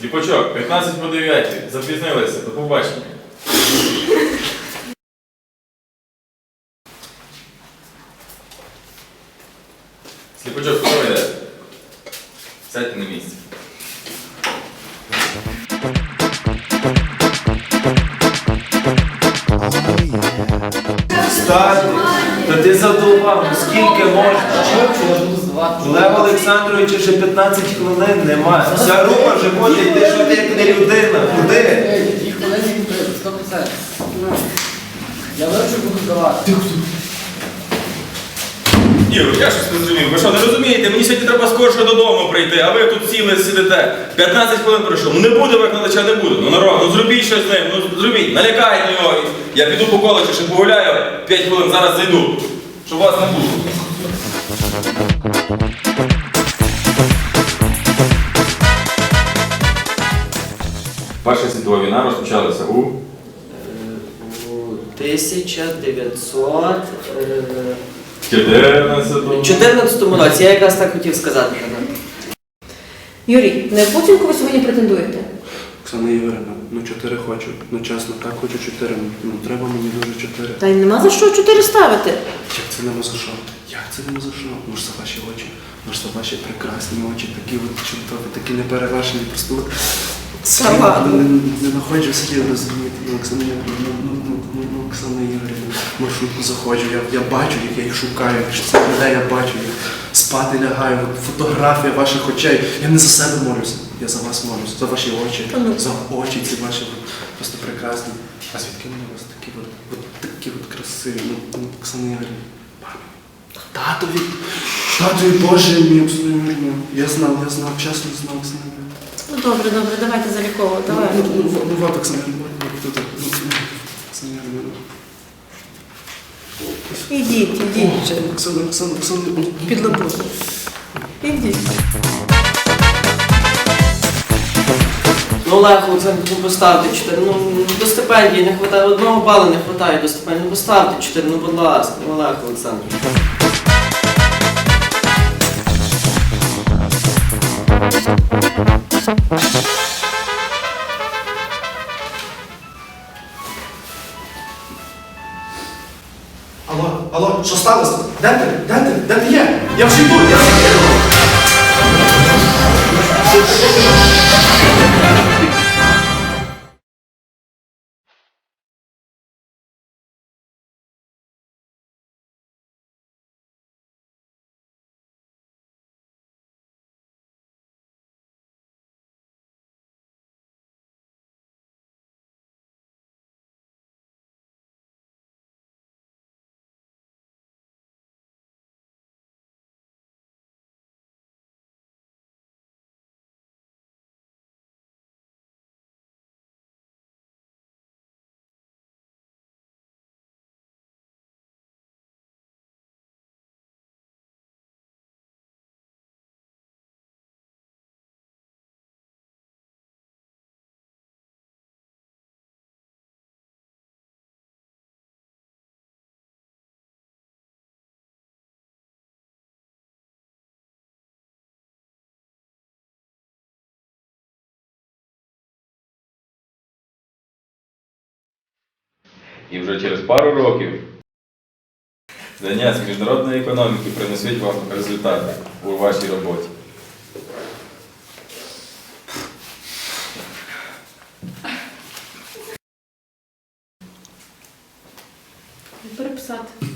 Сліпачок, 15 по 9. Запізнилися. До побачення. Сліпачок, куди ви? Сядьте на місце. Стати, та ти задовбав, ну скільки можна? Лев Олександрович ще 15 хвилин немає. Вся рука вже може йти, що ти як не людина? Куди? Дві хвилини відкрити, 100%. Я вивчу буду здавати. Ігор, я щось не зрозумів. Ви що, не розумієте? Мені сьогодні треба скорше додому прийти, а ви тут сіли, сидите. 15 хвилин пройшло. Ну не буде викладача, не буде. Ну народ, ну зробіть щось з ним, ну зробіть, налякайте його. Я піду по коледжі, ще погуляю, 5 хвилин зараз зайду. Щоб вас не було. Перша світова війна розпочалася у У 1900... е, 14 14 році, я якраз так хотів сказати. Юрій, на яку оцінку ви сьогодні претендуєте? Оксана Ігорівна, ну чотири хочу. Ну чесно, так хочу чотири. Ну треба мені дуже чотири. Та й нема за що чотири ставити. Як це нема за що? Як це нема за що? Може за ваші очі, може за ваші прекрасні очі, такі от чудові, такі неперевершені, просто от Сама. слів не, не знаходжу слів розуміти. Ну, Оксана Ігорівна, ну, ну, ну, ну, ну, Оксана Ігорівна, маршрутку заходжу, я, я бачу, як я їх шукаю, це людей я бачу, як спати лягаю, фотографія ваших очей. Я не за себе молюся, я за вас молюся, за ваші очі, за очі ці ваші просто прекрасні. А звідки вони у вас такі от, от такі от красиві? Ну, ну Оксана Ігорівна. Татові, татові Боже мій, Ігорівна. Я знав, я знав, чесно знав, Ігорівна. Ну добре, добре, давайте заліковувати. Ну, Давай. ну, ну, ну, Ігорівна, вот тут, ну, ну, Оксана Ігорівна. Ідіть, ідіть. Оксана, Оксана, Оксана, Під лобу. Ідіть. Ну, Олег Олександр, ну поставте 4. Ну, до стипендії не вистачає, одного балу не вистачає до стипендії. Ну, поставте 4, ну, будь ласка, ну, Олег Олександр. Алло, алло, що сталося? Де ти? Де ти? Де ти є? Я вже йду, я вже йду. І вже через пару років знання з міжнародної економіки принесуть вам результати у вашій роботі. Переписати.